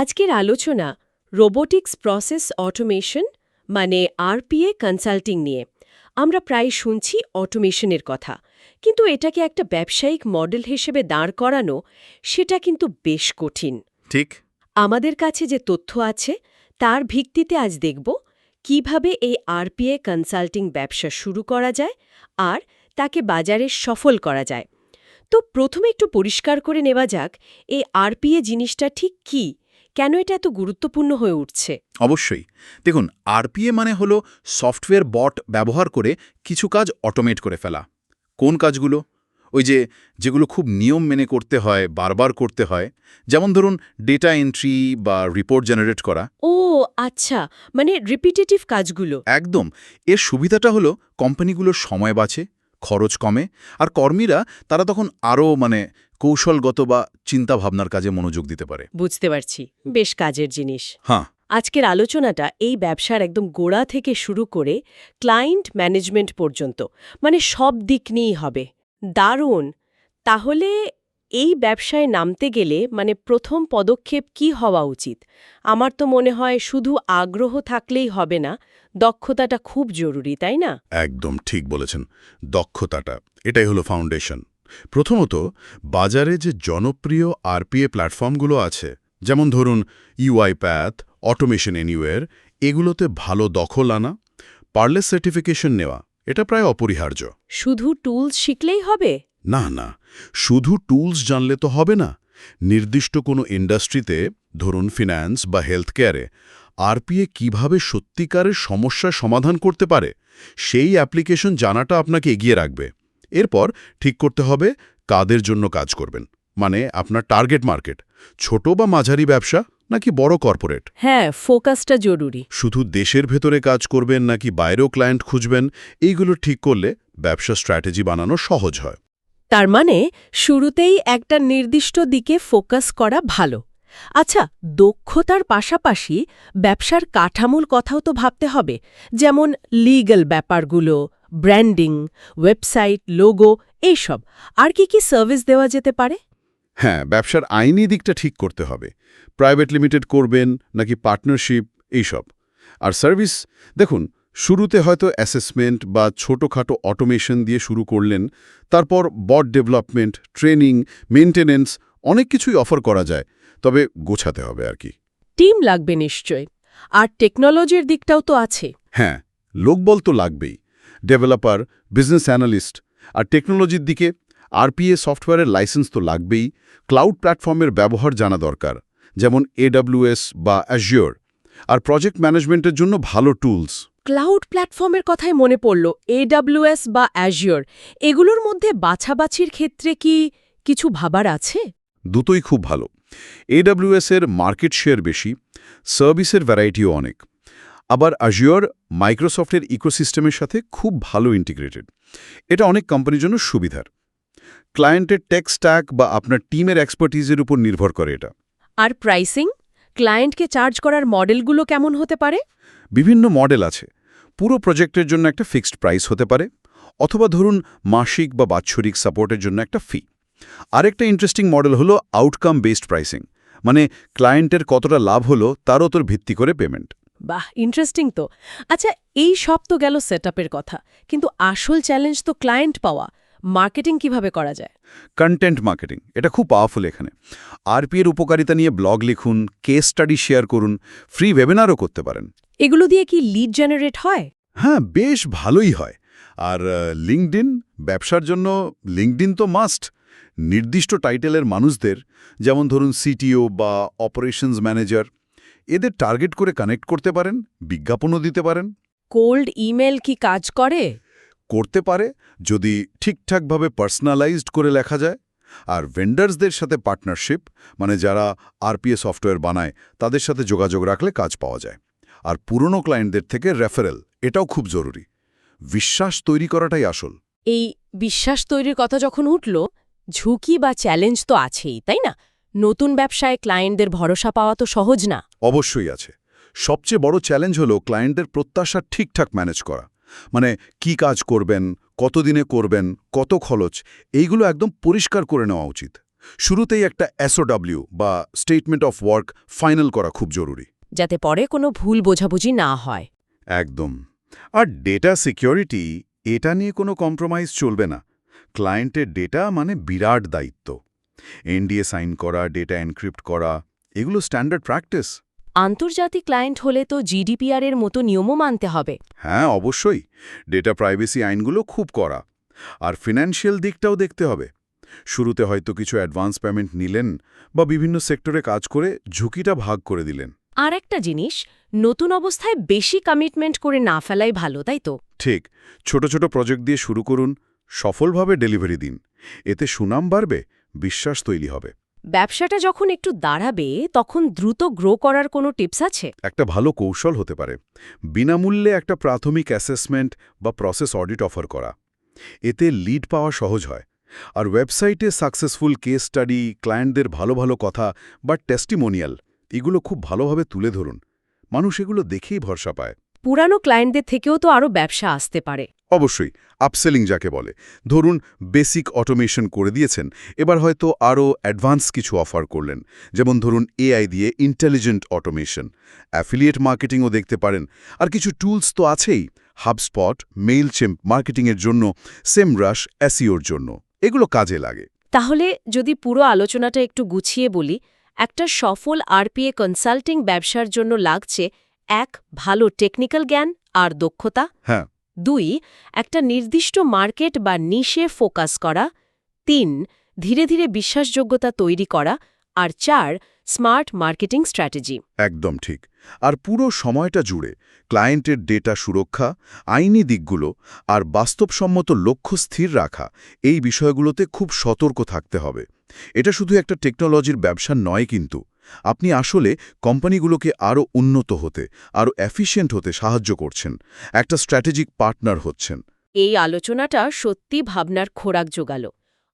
আজকের আলোচনা robotics process automation মানে আরপিএ কনসাল্টিং নিয়ে। আমরা প্রায় শুনছি অটোমেশনের কথা কিন্তু এটাকে একটা ব্যবসায়িক মডেল হিসেবে দাঁড় করানো সেটা কিন্তু বেশ কঠিন। ঠিক। আমাদের কাছে যে তথ্য আছে তার ভিত্তিতে আজ দেখব কীভাবে এই আরপিএ কনসাল্টিং ব্যবসা শুরু করা যায় আর তাকে বাজারে সফল করা যায়। তো প্রথমে একটু পরিষ্কার করে নেওয়া যাক এই আরপিএ জিনিসটা ঠিক কি? কেন এটা এত গুরুত্বপূর্ণ হয়ে উঠছে? অবশ্যই। দেখুন আরপিএ মানে হলো সফটওয়্যার বট ব্যবহার করে কিছু কাজ অটোমেট করে ফেলা। কোন কাজগুলো? ওই যে যেগুলো খুব নিয়ম মেনে করতে হয় বারবার করতে হয়। যেমন ধরুন ডেটা এন্ট্রি বা রিপোর্ট জেনারেট করা। ও আচ্ছা। মানে রিপিটেটিভ কাজগুলো। একদম। এর সুবিধাটা হলো কোম্পানিগুলোর সময় বাঁচে খরচ কমে আর কর্মীরা তারা তখন আরও মানে কৌশলগত বা চিন্তাভাবনার কাজে মনোযোগ দিতে পারে। বুঝতে পারছি। বেশ কাজের জিনিস। হ্যাঁ। আজকের আলোচনাটা এই ব্যবসার একদম গোড়া থেকে শুরু করে ক্লায়েন্ট ম্যানেজমেন্ট পর্যন্ত মানে সব দিক নিয়েই হবে। দারুণ! তাহলে এই ব্যবসায় নামতে গেলে মানে প্রথম পদক্ষেপ কি হওয়া উচিত? আমার তো মনে হয় শুধু আগ্রহ থাকলেই হবে না দক্ষতাটা খুব জরুরি তাই না? একদম ঠিক বলেছেন। দক্ষতাটা এটাই হলো ফাউন্ডেশন প্রথমত বাজারে যে জনপ্রিয় আরপিএ প্ল্যাটফর্মগুলো আছে যেমন ধরুন ইউআই প্যাথ অটোমেশন এনিওয়ের এগুলোতে ভালো দখল আনা পারলেস সার্টিফিকেশন নেওয়া এটা প্রায় অপরিহার্য। শুধু টুলস শিখলেই হবে? না না শুধু টুলস জানলে তো হবে না। নির্দিষ্ট কোনো ইন্ডাস্ট্রিতে ধরুন ফিন্যান্স বা হেলথ কেয়ারে আরপিএ কীভাবে সত্যিকারের সমস্যার সমাধান করতে পারে সেই অ্যাপ্লিকেশন জানাটা আপনাকে এগিয়ে রাখবে। এরপর ঠিক করতে হবে কাদের জন্য কাজ করবেন। মানে আপনার টার্গেট মার্কেট ছোট বা মাঝারি ব্যবসা নাকি বড় কর্পোরেট হ্যাঁ ফোকাসটা জরুরি। শুধু দেশের ভেতরে কাজ করবেন নাকি বাইরেও ক্লায়েন্ট খুঁজবেন এইগুলো ঠিক করলে ব্যবসা স্ট্র্যাটেজি বানানো সহজ হয়। তার মানে শুরুতেই একটা নির্দিষ্ট দিকে ফোকাস করা ভালো। আচ্ছা দক্ষতার পাশাপাশি ব্যবসার কাঠামোর কথাও তো ভাবতে হবে যেমন লিগ্যাল ব্যাপারগুলো ব্র্যান্ডিং ওয়েবসাইট লোগো এইসব। আর কি কি সার্ভিস দেওয়া যেতে পারে? হ্যাঁ ব্যবসার আইনি দিকটা ঠিক করতে হবে। প্রাইভেট লিমিটেড করবেন নাকি পার্টনারশিপ এইসব। আর সার্ভিস দেখুন শুরুতে হয়তো অ্যাসেসমেন্ট বা ছোটোখাটো অটোমেশন দিয়ে শুরু করলেন তারপর বট ডেভেলপমেন্ট ট্রেনিং মেনটেনেন্স অনেক কিছুই অফার করা যায় তবে গোছাতে হবে আর কি। টিম লাগবে নিশ্চয় আর টেকনোলজির দিকটাও তো আছে। হ্যাঁ লোকবল তো লাগবেই। ডেভেলপার বিজনেস অ্যানালিস্ট আর টেকনোলজির দিকে আরপিএ সফটওয়্যারের লাইসেন্স তো লাগবেই ক্লাউড প্ল্যাটফর্মের ব্যবহার জানা দরকার যেমন এডাব্লিউএস বা অ্যাজিওর আর প্রজেক্ট ম্যানেজমেন্টের জন্য ভালো টুলস ক্লাউড প্ল্যাটফর্মের কথাই মনে পড়ল এডাব্লিউএস বা অ্যাজিওর এগুলোর মধ্যে বাছাবাছির ক্ষেত্রে কি কিছু ভাবার আছে? দুটোই খুব ভালো। এডাব্লিউএস এর মার্কেট শেয়ার বেশি সার্ভিসের ভ্যারাইটিও অনেক। আবার আজিওর মাইক্রোসফটের ইকোসিস্টেমের সাথে খুব ভালো ইন্টিগ্রেটেড এটা অনেক কোম্পানির জন্য সুবিধার। ক্লায়েন্টের টেক স্ট্যাক বা আপনার টিমের এক্সপার্টিজের উপর নির্ভর করে এটা। আর প্রাইসিং ক্লায়েন্টকে চার্জ করার মডেলগুলো কেমন হতে পারে? বিভিন্ন মডেল আছে। পুরো প্রজেক্টের জন্য একটা ফিক্সড প্রাইস হতে পারে। অথবা ধরুন মাসিক বা বাৎসরিক সাপোর্টের জন্য একটা ফি আরেকটা ইন্টারেস্টিং মডেল হলো আউটকাম বেসড প্রাইসিং মানে ক্লায়েন্টের কতটা লাভ হলো তার ওপর ভিত্তি করে পেমেন্ট বাহ ইন্টারেস্টিং তো। আচ্ছা এই সব তো গেল সেটআপের কথা কিন্তু আসল চ্যালেঞ্জ তো ক্লায়েন্ট পাওয়া মার্কেটিং কীভাবে করা যায়? কন্টেন্ট মার্কেটিং এটা খুব পাওয়ারফুল এখানে। আরপি এর উপকারিতা নিয়ে ব্লগ লিখুন কেস স্টাডি শেয়ার করুন ফ্রি ওয়েবিনারও করতে পারেন। এগুলো দিয়ে কি লিড জেনারেট হয়? হ্যাঁ বেশ ভালোই হয়। আর লিঙ্কডিন ব্যবসার জন্য লিঙ্কডিন তো মাস্ট নির্দিষ্ট টাইটেলের মানুষদের যেমন ধরুন সিটিও বা অপারেশনস ম্যানেজার এদের টার্গেট করে কানেক্ট করতে পারেন বিজ্ঞাপনও দিতে পারেন। কোল্ড ইমেল কি কাজ করে? করতে পারে যদি ঠিকঠাকভাবে পার্সোনালাইজড করে লেখা যায়। আর ভেন্ডার্সদের সাথে পার্টনারশিপ মানে যারা আরপিএ সফটওয়্যার বানায় তাদের সাথে যোগাযোগ রাখলে কাজ পাওয়া যায়। আর পুরনো ক্লায়েন্টদের থেকে রেফারেল এটাও খুব জরুরি। বিশ্বাস তৈরি করাটাই আসল। এই বিশ্বাস তৈরির কথা যখন উঠল ঝুঁকি বা চ্যালেঞ্জ তো আছেই তাই না? নতুন ব্যবসায় ক্লায়েন্টদের ভরসা পাওয়া তো সহজ না। অবশ্যই আছে। সবচেয়ে বড় চ্যালেঞ্জ হলো ক্লায়েন্টদের প্রত্যাশা ঠিকঠাক ম্যানেজ করা। মানে কি কাজ করবেন কতদিনে করবেন কত খরচ এইগুলো একদম পরিষ্কার করে নেওয়া উচিত। শুরুতেই একটা এসওডব্লিউ বা স্টেটমেন্ট অফ ওয়ার্ক ফাইনাল করা খুব জরুরি। যাতে পরে কোনো ভুল বোঝাবুঝি না হয়। একদম। আর ডেটা সিকিউরিটি এটা নিয়ে কোনো কম্প্রোমাইজ চলবে না। ক্লায়েন্টের ডেটা মানে বিরাট দায়িত্ব। এনডিএ সাইন করা ডেটা এনক্রিপ্ট করা এগুলো স্ট্যান্ডার্ড প্র্যাকটিস আন্তর্জাতিক ক্লায়েন্ট হলে তো জিডিপিআর এর মতো নিয়মও মানতে হবে। হ্যাঁ অবশ্যই। ডেটা প্রাইভেসি আইনগুলো খুব করা আর ফিনান্সিয়াল দিকটাও দেখতে হবে। শুরুতে হয়তো কিছু অ্যাডভান্স পেমেন্ট নিলেন বা বিভিন্ন সেক্টরে কাজ করে ঝুঁকিটা ভাগ করে দিলেন। আর একটা জিনিস নতুন অবস্থায় বেশি কমিটমেন্ট করে না ফেলাই ভালো তাই তো? ঠিক। ছোট ছোট প্রজেক্ট দিয়ে শুরু করুন সফলভাবে ডেলিভারি দিন। এতে সুনাম বাড়বে বিশ্বাস তৈরি হবে। ব্যবসাটা যখন একটু দাঁড়াবে তখন দ্রুত গ্রো করার কোনো টিপস আছে? একটা ভালো কৌশল হতে পারে। বিনামূল্যে একটা প্রাথমিক অ্যাসেসমেন্ট বা প্রসেস অডিট অফার করা। এতে লিড পাওয়া সহজ হয়। আর ওয়েবসাইটে সাকসেসফুল কেস স্টাডি ক্লায়েন্টদের ভালো ভালো কথা বা টেস্টিমোনিয়াল এগুলো খুব ভালোভাবে তুলে ধরুন। মানুষ এগুলো দেখেই ভরসা পায়। পুরানো ক্লায়েন্টদের থেকেও তো আরও ব্যবসা আসতে পারে। অবশ্যই আপসেলিং যাকে বলে। ধরুন বেসিক অটোমেশন করে দিয়েছেন এবার হয়তো আরও অ্যাডভান্স কিছু অফার করলেন। যেমন ধরুন এআই দিয়ে ইন্টেলিজেন্ট অটোমেশন অ্যাফিলিয়েট মার্কেটিংও দেখতে পারেন। আর কিছু টুলস তো আছেই হাবস্পট মেইল চেম্প মার্কেটিংয়ের জন্য সেম রাশ অ্যাসিওর জন্য। এগুলো কাজে লাগে। তাহলে যদি পুরো আলোচনাটা একটু গুছিয়ে বলি একটা সফল আরপিএ কনসাল্টিং ব্যবসার জন্য লাগছে এক ভালো টেকনিক্যাল জ্ঞান আর দক্ষতা। হ্যাঁ। দুই, একটা নির্দিষ্ট মার্কেট বা নিশে ফোকাস করা, তিন, ধীরে ধীরে বিশ্বাসযোগ্যতা তৈরি করা, আর চার, স্মার্ট মার্কেটিং স্ট্র্যাটেজি। একদম ঠিক। আর পুরো সময়টা জুড়ে ক্লায়েন্টের ডেটা সুরক্ষা, আইনি দিকগুলো আর বাস্তবসম্মত লক্ষ্য স্থির রাখা, এই বিষয়গুলোতে খুব সতর্ক থাকতে হবে। এটা শুধু একটা টেকনোলজির ব্যবসা নয় কিন্তু আপনি আসলে কোম্পানিগুলোকে আরও উন্নত হতে, আরও এফিশিয়েন্ট হতে সাহায্য করছেন, একটা স্ট্র্যাটেজিক পার্টনার হচ্ছেন। এই আলোচনাটা সত্যি ভাবনার খোরাক জোগাল।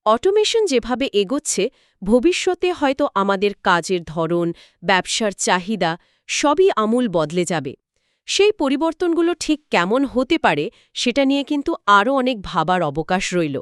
অটোমেশন যেভাবে এগোচ্ছে, ভবিষ্যতে হয়তো আমাদের কাজের ধরন, ব্যবসার চাহিদা, সবই আমূল বদলে যাবে। সেই পরিবর্তনগুলো ঠিক কেমন হতে পারে, সেটা নিয়ে কিন্তু আরও অনেক ভাবার অবকাশ রইল।